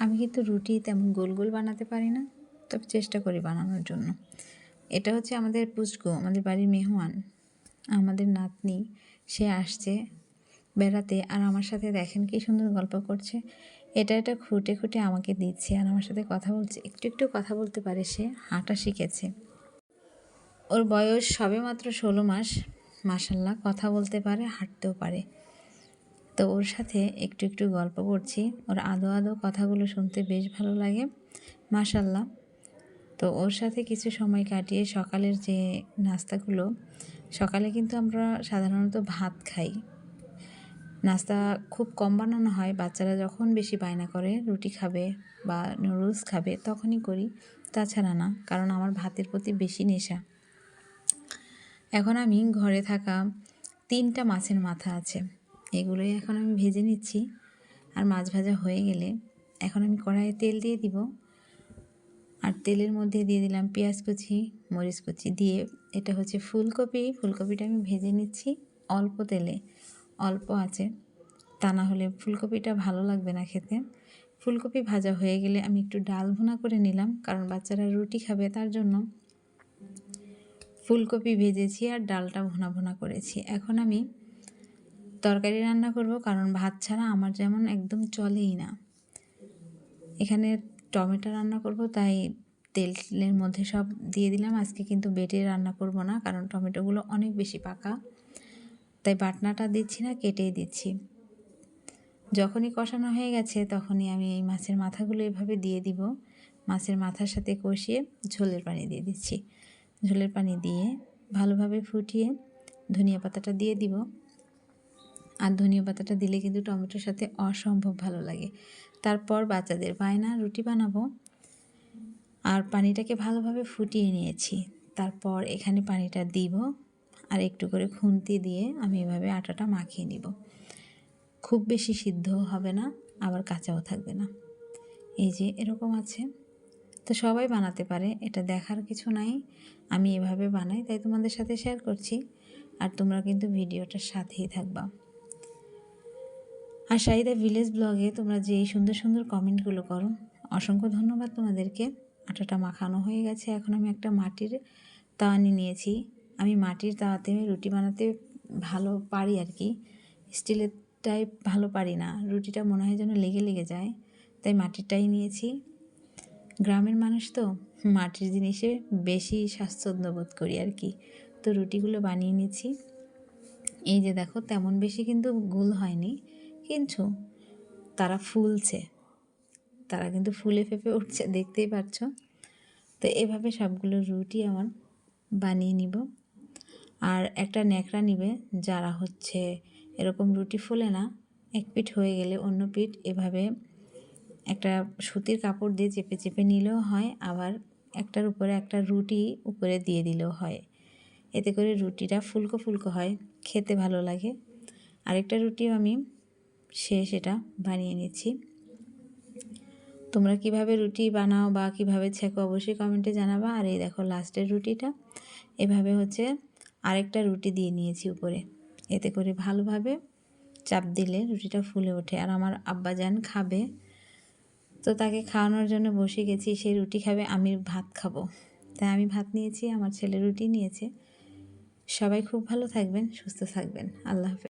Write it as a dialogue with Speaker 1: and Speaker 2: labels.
Speaker 1: আমি কিন্তু রুটি তেমন গোল গোল বানাতে পারি না, তবে চেষ্টা করি বানানোর জন্য। এটা হচ্ছে আমাদের পুচকু, আমাদের বাড়ির মেহমান, আমাদের নাতনি, সে আসছে বেড়াতে আর আমার সাথে দেখেন কি সুন্দর গল্প করছে। এটা এটা খুঁটে খুঁটে আমাকে দিচ্ছে আর আমার সাথে কথা বলছে। একটু একটু কথা বলতে পারে সে, হাঁটা শিখেছে। ওর বয়স সবে মাত্র ষোলো মাস মাসাল্লাহ কথা বলতে পারে, হাঁটতেও পারে। তো ওর সাথে একটু একটু গল্প করছি। ওর আদো আদো কথাগুলো শুনতে বেশ ভালো লাগে। মাসাল্লাহ তো ওর সাথে কিছু সময় কাটিয়ে সকালের যে নাস্তাগুলো, সকালে কিন্তু আমরা সাধারণত ভাত খাই। নাস্তা খুব কম বানানো হয়, বাচ্চারা যখন বেশি বায়না করে, রুটি খাবে বা নুডলস খাবে তখনই করি। তাছাড়া না, কারণ আমার ভাতের প্রতি বেশি নেশা। এখন আমি ঘরে থাকা তিনটা মাছের মাথা আছে। এগুলোই এখন আমি ভেজে নিচ্ছি। আর মাছ ভাজা হয়ে গেলে এখন আমি কড়াইয়ে তেল দিয়ে দিব। আর তেলের মধ্যে দিয়ে দিলাম পেঁয়াজ কুচি, মরিচ কুচি দিয়ে এটা হচ্ছে ফুলকপি। ফুলকপিটা আমি ভেজে নিচ্ছি অল্প তেলে, অল্প আছে তা না হলে ফুলকপিটা ভালো লাগবে না খেতে। ফুলকপি ভাজা হয়ে গেলে আমি একটু ডাল ভুনা করে নিলাম, কারণ বাচ্চারা রুটি খাবে তার জন্য। ফুলকপি ভেজেছি আর ডালটা ভুনা ভুনা করেছি। এখন আমি তরকারি রান্না করব কারণ ভাত ছাড়া আমার যেমন একদম চলেই না। এখানে টমেটো রান্না করব, তাই তেলের মধ্যে সব দিয়ে দিলাম। আজকে কিন্তু বেটে রান্না করব না কারণ টমেটোগুলো অনেক বেশি পাকা। তাই বাটনাটা দিচ্ছি না, কেটেই দিচ্ছি। যখনই কষানো হয়ে গেছে তখনই আমি এই মাছের মাথাগুলো এভাবে দিয়ে দিব। মাছের মাথার সাথে কষিয়ে ঝোলের পানি দিয়ে দিচ্ছি। ঝোলের পানি দিয়ে ভালোভাবে ফুটিয়ে ধনিয়া পাতাটা দিয়ে দিব। আর ধনিয়া পাতাটা দিলে কিন্তু টমেটোর সাথে অসম্ভব ভালো লাগে। তারপর বাচ্চাদের বায়না, রুটি বানাবো। আর পানিটাকে ভালোভাবে ফুটিয়ে নিয়েছি। তারপর এখানে পানিটা দিব আর একটু করে খুন্তি দিয়ে আমি এভাবে আটাটা মাখিয়ে নিব। খুব বেশি সিদ্ধ হবে না, আবার কাঁচাও থাকবে না। এই যে এরকম আছে। তো সবাই বানাতে পারে, এটা দেখার কিছু নাই। আমি এভাবে বানাই, তাই তোমাদের সাথে শেয়ার করছি। আর তোমরা কিন্তু ভিডিওটার সাথেই থাকবা। আর শাহিদা ভিলেজ ব্লগে তোমরা যে এই সুন্দর সুন্দর কমেন্টগুলো করো, অসংখ্য ধন্যবাদ তোমাদেরকে। আটাটা মাখানো হয়ে গেছে, এখন আমি একটা মাটির তাওয়া নিয়েছি। আমি মাটির তাওয়াতে আমি রুটি বানাতে ভালো পারি আর কি, স্টিলের টাইপ ভালো পারি না, রুটিটা মনে হয় যেন লেগে লেগে যায়, তাই মাটিরটাই নিয়েছি। গ্রামের মানুষ তো মাটির জিনিসে বেশি স্বাচ্ছন্দ্য বোধ করি আর কি, তো রুটিগুলো বানিয়ে নিয়েছি। এই যে দেখো, তেমন বেশি কিন্তু গোল হয়নি কিন্তু তারা ফুলছে। তারা কিন্তু ফুলে ফেপে উঠছে, দেখতেই পাচ্ছ তো এভাবে সবগুলো রুটি আমার বানিয়ে নিব। আর একটা ন্যাকড়া নিবে, যারা হচ্ছে এরকম রুটি ফুলে না, এক পিঠ হয়ে গেলে অন্য পিঠ। এভাবে একটা সুতির কাপড় দিয়ে চেপে চেপে নিলেও হয়, আবার একটার উপরে একটা রুটি উপরে দিয়ে দিলেও হয়। এতে করে রুটিটা ফুলকো ফুলকো হয়, খেতে ভালো লাগে। আরেকটা রুটিও আমি সে সেটা বানিয়ে নিচ্ছি। তোমরা কীভাবে রুটি বানাও বা কীভাবে ছেঁকো অবশ্যই কমেন্টে জানাবা। আর এই দেখো লাস্টের রুটিটা। এভাবে হচ্ছে আরেকটা রুটি দিয়ে নিয়েছি উপরে। এতে করে ভালোভাবে চাপ দিলে রুটিটা ফুলে ওঠে। আর আমার আব্বাজান খাবে। তো তাকে খাওয়ানোর জন্য বসে গেছি। সে রুটি খাবে, আমি ভাত খাব। তাই আমি ভাত নিয়েছি, আমার ছেলে রুটি নিয়েছে। সবাই খুব ভালো থাকবেন, সুস্থ থাকবেন। আল্লাহ হাফেজ।